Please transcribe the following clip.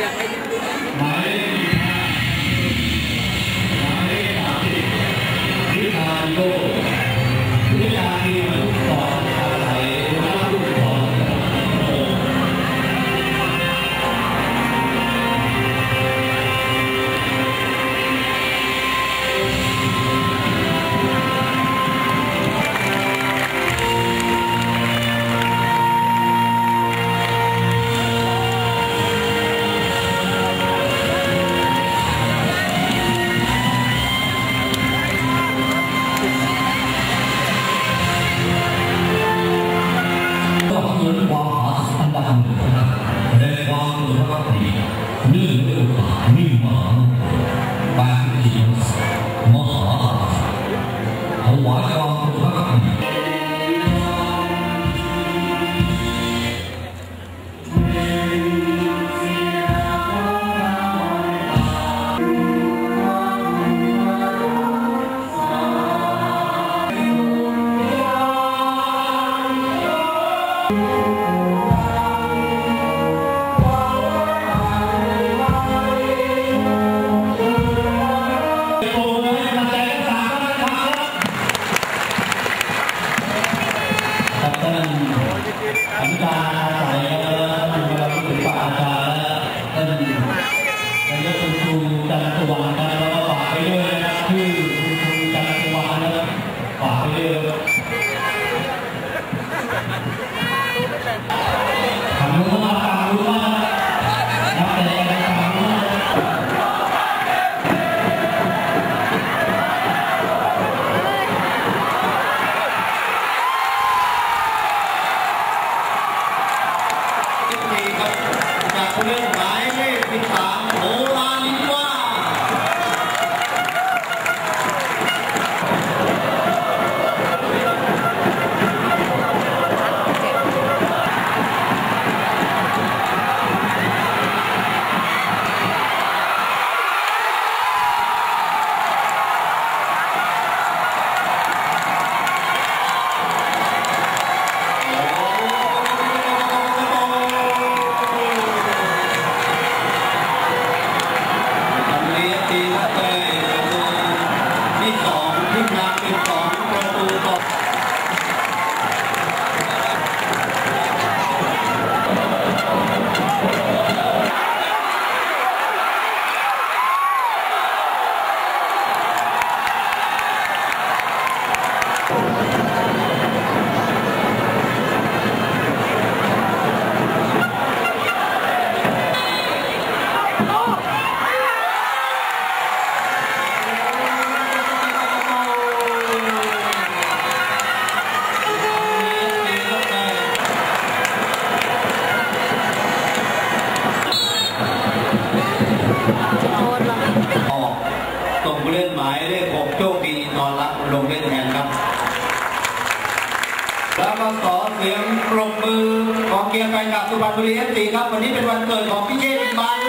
E a mãe แปดน好，我们โมห玩อะ Come on. ส่งผู้เล่นหมายเลขหกโชคดีนอนรับลงเล่นแทนครับแล้วก็ขอเสียงปรบมือของเกียร์ไปกับสุพรรณบุรีเอฟซีครับ วันนี้เป็นวันเกิดของพี่เชษฐ์บาน